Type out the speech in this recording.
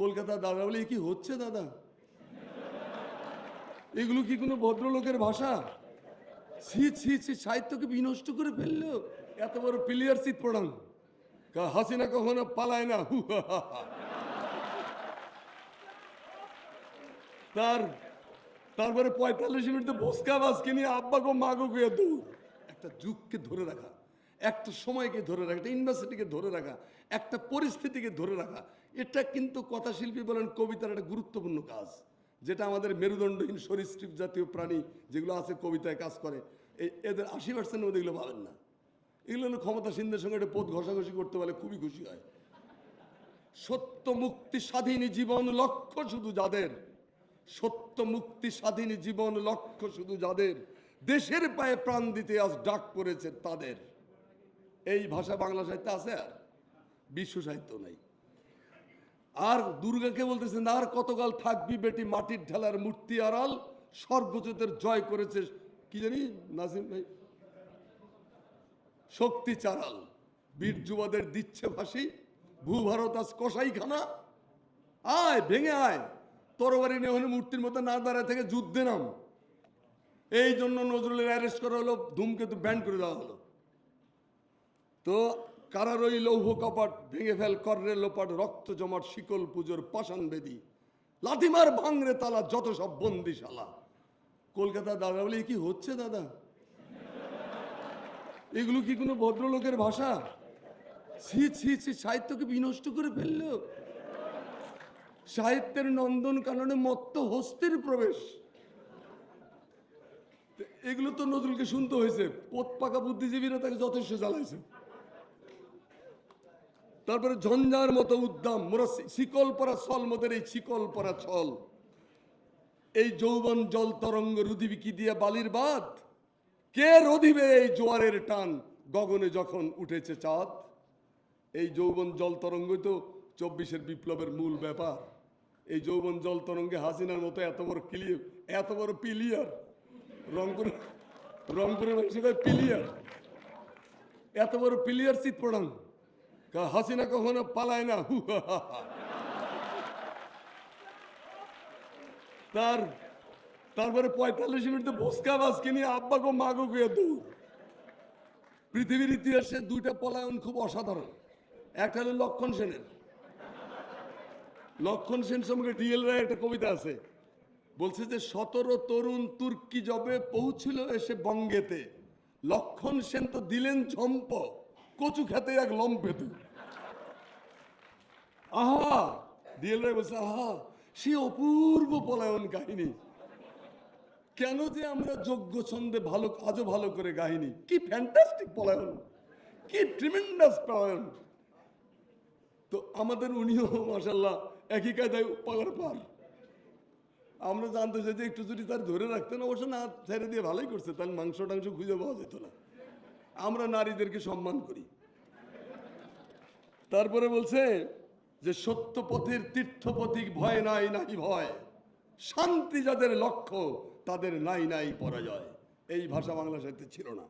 কলকাতা দাদা বলে কি হচ্ছে দাদা? এগুলো কি কোনো ভদ্রলোকের ভাষা? ছি ছি ছি, সাহিত্যকে বিনষ্ট করে ফেলল। এত বড় প্লেয়ার সিট পড়ান হাসিনা কখনো পালায় না। তার, তারপরে পঁয়তাল্লিশ মিনিটে বসকা বাসকে নিয়ে আব্বাকে মাগো গিয়ে একটা যুগকে ধরে রাখা। একটা সময়কে ধরে রাখা, একটা ইউনিভার্সিটিকে ধরে রাখা, একটা পরিস্থিতিকে ধরে রাখা, এটা কিন্তু কথাশিল্পী বলেন কবিতার একটা গুরুত্বপূর্ণ কাজ, যেটা আমাদের মেরুদণ্ডহীন সরীসৃপ জাতীয় প্রাণী যেগুলো আছে কবিতায় কাজ করে এদের আশি পার্সেন্টের মধ্যে এগুলো পাবেন না। এগুলো হলো ক্ষমতাসীনদের সঙ্গে একটা পথ ঘষাঘষি করতে পারলে খুবই খুশি হয়। সত্য মুক্তি স্বাধীন জীবন লক্ষ্য শুধু যাদের, সত্য মুক্তি স্বাধীন জীবন লক্ষ্য শুধু যাদের, দেশের পায়ে প্রাণ দিতে আজ ডাক পড়েছে তাদের। এই ভাষা বাংলা সাহিত্যে আছে আর? বিশ্ব সাহিত্য নাই। আর দুর্গাকে বলতেছেন, আর কতকাল থাকবি বেটি মাটির ঢেলার মূর্তি আড়াল? স্বর্গচেতের জয় করেছে কি জানি, নাসিম ভাই? শক্তি চারাল বীর যুবাদের দিচ্ছে ফাঁসি, ভূভারত আজ কসাইখানা। আয়, ভেঙে আয়, তরবারি নিয়ে হলে মূর্তির মতো না দাঁড়ায় থেকে যুদ্ধে নাম। এই জন্য নজরুলের অ্যারেস্ট করা হলো, ধূমকেতু ব্যান করে দেওয়া হলো। তো কারার ওই লৌহ কপাট ভেঙে ফেল কররে লোপাট, রক্ত জমাট, শিকল পুজোর পাষাণ বেদি। লাথিমার ভাঙরে তালা, যত সব বন্দিশালা। কলকাতা দাদা বলে কি হচ্ছে দাদা? এগুলো কি কোনো ভদ্রলোকের ভাষা? ছি ছি ছি সাহিত্যকে বিনষ্ট করে ফেলল। সাহিত্যের নন্দন কাননে মত্ত হস্তির প্রবেশ। এগুলো তো নজরুলকে শুনতে হয়েছে। পোত পাকা বুদ্ধিজীবীরা তাকে যথেষ্ট জ্বালাইছে। তারপরে ঝঞ্ঝার মতো উদ্দাম, মোরা শিকল পরা ছল, মোদের এই শিকল পরা ছল। এই যৌবন জল তরঙ্গ রুদিবিকি দিয়ে বালির বাদ কে রধিবে এই জোয়ারের টান? গগনে যখন উঠেছে চাঁদ, এই যৌবন জল তরঙ্গই তো চব্বিশের বিপ্লবের মূল ব্যাপার। এই যৌবন জল তরঙ্গে হাসিনার মতো এত বড় ক্লিয়ার এত বড় পিলিয়ার, রংপুর, রংপুরের মানুষের পিলিয়ার, এত বড় পিলিয়ার কা- হাসিনা কখনো পালায় না। তার, তারপরে পঁয়তাল্লিশ মিনিটে বসকা বাসকে নিয়ে আব্বাকে মাগো গিয়ে দৌড় পৃথিবীর ইতিহাসে দুইটা পলায়ন খুব অসাধারণ। একটা হলো লক্ষণ সেনের। লক্ষণ সেন সম্পর্কে ডিএল রায় একটা কবিতা আছে। বলছে যে, সতেরো তরুণ তুর্কি জবে পৌঁছিল এসে বঙ্গেতে। লক্ষণ সেন তো দিলেন ঝম্প কচু খেতে এক লম্পেতে আহা ডিএল রায় বলছে, আহা, সে অপূর্ব পলায়ন কাহিনী। কেন যে আমরা যোগ্য ছন্দে ভালো, আজও ভালো করে গাইনি? কি ফ্যান্টাস্টিক পলায়ন, কি ট্রিমেন্ডাস পলায়ন। তো আমাদের উনিও মাসাল্লাহ একই কায়দায় পাগার পার। আমরা জানতে চাই যে একটু যদি তার ধরে রাখতেন, অবশ্য না ছেড়ে দিয়ে ভালোই করছে তাহলে মাংস টাংস খুঁজে পাওয়া যেত না। আমরা নারীদেরকে সম্মান করি। তারপরে বলছে যে সত্য পথের তীর্থপথিক ভয় নাই নাই ভয়। শান্তি যাদের লক্ষ্য, তাদের নাই নাই পরাজয়। এই ভাষা বাংলা সাহিত্যে ছিল না।